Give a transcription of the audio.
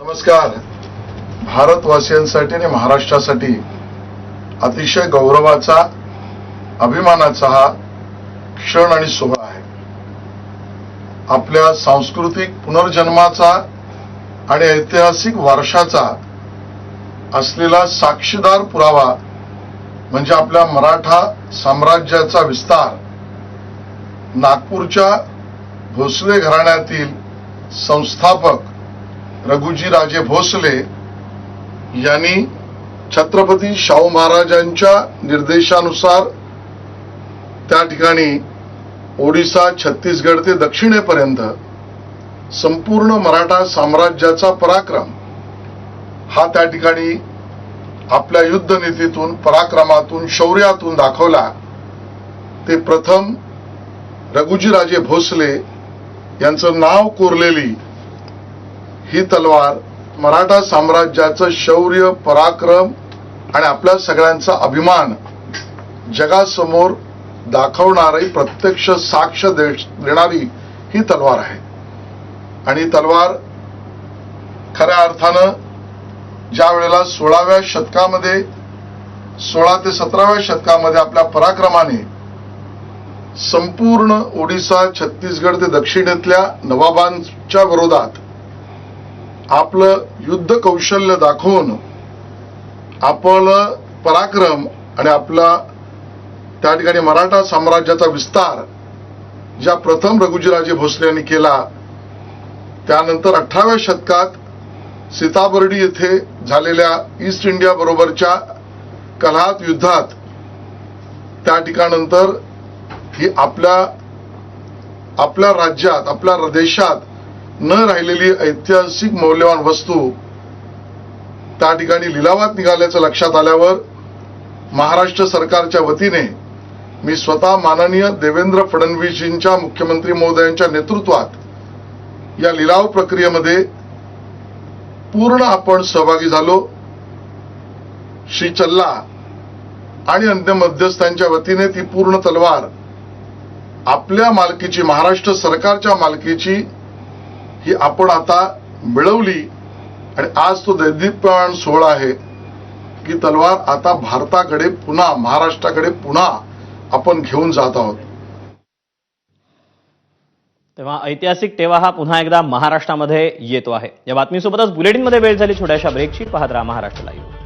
नमस्कार. भारतवासियांसाठी आणि महाराष्ट्रासाठी अतिशय गौरवाचा अभिमानाचा हा क्षण आणि सोहळा आहे. आपल्या सांस्कृतिक पुनर्जन्माचा आणि ऐतिहासिक वारशाचा असलेला साक्षीदार पुरावा म्हणजे आपल्या मराठा साम्राज्याचा विस्तार नागपूरच्या भोसले घराण्यातील संस्थापक रघुजी राजे भोसले यांनी छत्रपती शाहू महाराजांच्या निर्देशानुसार त्या ठिकाणी ओडिसा छत्तीसगड ते दक्षिणेपर्यंत संपूर्ण मराठा साम्राज्याचा पराक्रम हा त्या ठिकाणी आपल्या युद्धनीतीतून पराक्रमातून शौर्यातून दाखवला. ते प्रथम रघुजीराजे भोसले यांचं नाव कोरलेली ही तलवार मराठा साम्राज्याचं शौर्य पराक्रम आणि आपल्या सगळ्यांचा अभिमान जगासमोर दाखवणारी प्रत्यक्ष साक्ष दे- देणारी ही तलवार आहे. आणि तलवार खऱ्या अर्थानं ज्या वेळेला सोळाव्या शतकामध्ये सोळा ते सतराव्या शतकामध्ये आपल्या पराक्रमाने संपूर्ण ओडिसा छत्तीसगड ते दक्षिणेतल्या नवाबांच्या विरोधात आपलं युद्ध कौशल्य दाखवून आपलं पराक्रम आणि आपला त्या ठिकाणी मराठा साम्राज्याचा विस्तार ज्या प्रथम रघुजीराजे भोसले यांनी केला त्यानंतर अठराव्या शतकात सीताबर्डी येथे झालेल्या ईस्ट इंडिया बरोबरच्या कलात युद्धात त्या ठिकाणंतर ही आपल्या आपल्या राज्यात आपल्या देशात न राहिलेली ऐतिहासिक मौल्यवान वस्तू त्या ठिकाणी लिलावात निघाल्याचं लक्षात आल्यावर महाराष्ट्र सरकारच्या वतीने मी स्वतः माननीय देवेंद्र फडणवीसजींच्या मुख्यमंत्री महोदयांच्या नेतृत्वात या लिलाव प्रक्रियेमध्ये पूर्ण आपण सहभागी झालो. श्री चल्ला आणि अन्य मध्यस्थांच्या वतीने ती पूर्ण तलवार आपल्या मालकीची महाराष्ट्र सरकारच्या मालकीची ही आपण आता मिळवली आणि आज तो दैदीप्यमान सोहळा आहे की तलवार आता भारताकडे पुन्हा महाराष्ट्राकडे पुन्हा आपण घेऊन जात आहोत. तेव्हा ऐतिहासिक टेवा हा पुन्हा एकदा महाराष्ट्रामध्ये येतो आहे. या बातमीसोबतच बुलेटिनमध्ये वेळ झाली छोट्याशा ब्रेकची. पाहत राहा महाराष्ट्र लाईव्ह